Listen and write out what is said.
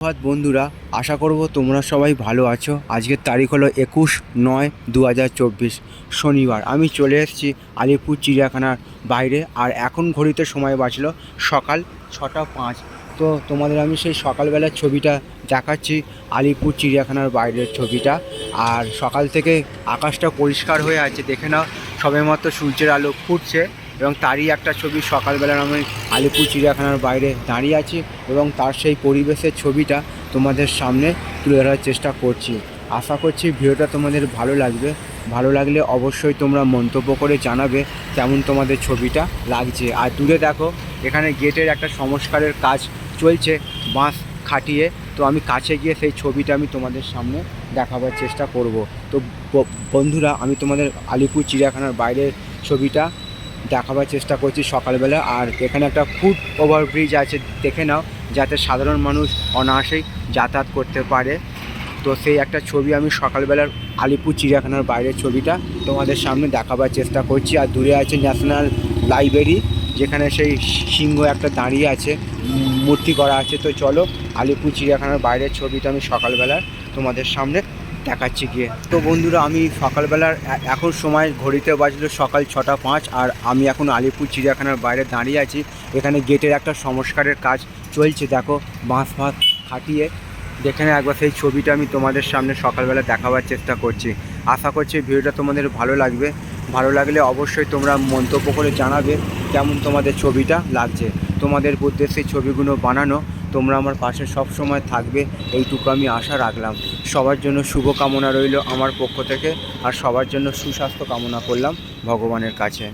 ধন্যবাদ বন্ধুরা। আশা করব তোমরা সবাই ভালো আছো। আজকের তারিখ হলো একুশ নয় দু শনিবার। আমি চলে এসেছি আলিপুর চিড়িয়াখানার বাইরে আর এখন ঘড়িতে সময় বাঁচলো সকাল ছটা পাঁচ। তো তোমাদের আমি সেই সকালবেলার ছবিটা দেখাচ্ছি আলিপুর চিড়িয়াখানার বাইরের ছবিটা। আর সকাল থেকে আকাশটা পরিষ্কার হয়ে আছে। দেখে নাও, সবেমাত্র সূর্যের আলো ফুটছে। এবং তারই একটা ছবি সকালবেলার আমি আলিপুর চিড়িয়াখানার বাইরে দাঁড়িয়ে আছি এবং তার সেই পরিবেশের ছবিটা তোমাদের সামনে তুলে ধরার চেষ্টা করছি। আশা করছি ভিডিওটা তোমাদের ভালো লাগবে। ভালো লাগলে অবশ্যই তোমরা মন্তব্য করে জানাবে কেমন তোমাদের ছবিটা লাগছে। আর দূরে দেখো, এখানে গেটের একটা সংস্কারের কাজ চলছে, বাঁশ খাটিয়ে। তো আমি কাছে গিয়ে সেই ছবিটা আমি তোমাদের সামনে দেখাবার চেষ্টা করব। তো বন্ধুরা, আমি তোমাদের আলিপুর চিড়িয়াখানার বাইরের ছবিটা দেখাবার চেষ্টা করছি সকালবেলা। আর এখানে একটা ফুট ওভারব্রিজ আছে, দেখে নাও, যাতে সাধারণ মানুষ অনায়াসেই যাতায়াত করতে পারে। তো সেই একটা ছবি আমি সকালবেলার আলিপুর চিড়িয়াখানার বাইরের ছবিটা তোমাদের সামনে দেখাবার চেষ্টা করছি। আর দূরে আছে ন্যাশনাল লাইব্রেরি যেখানে সেই সিংহ একটা দাঁড়িয়ে আছে মূর্তি করা আছে। তো চলো, আলিপুর চিড়িয়াখানার বাইরের ছবিটা আমি সকালবেলার তোমাদের সামনে দেখাচ্ছি গিয়ে। তো বন্ধুরা, আমি সকালবেলার এখন সময় ঘড়িতে বাজলো সকাল ছটা পাঁচ, আর আমি এখন আলিপুর চিড়িয়াখানার বাইরে দাঁড়িয়ে আছি। এখানে গেটের একটা সংস্কারের কাজ চলছে, দেখো, বাঁশ ফাঁস খাটিয়ে। দেখে একবার সেই ছবিটা আমি তোমাদের সামনে সকালবেলা দেখাবার চেষ্টা করছি। আশা করছি ভিডিওটা তোমাদের ভালো লাগবে। ভালো লাগলে অবশ্যই তোমরা মন্তব্য করে জানাবে কেমন তোমাদের ছবিটা লাগছে। তোমাদের উদ্দেশ্যে ছবিগুলো বানানো তোমরা আমার পাশে সব সময় থাকবে, এইটুকু আমি আশা রাখলাম। সবার জন্য শুভ কামনা রইল আমার পক্ষ থেকে, আর সবার জন্য সুস্বাস্থ্য কামনা করলাম ভগবানের কাছে।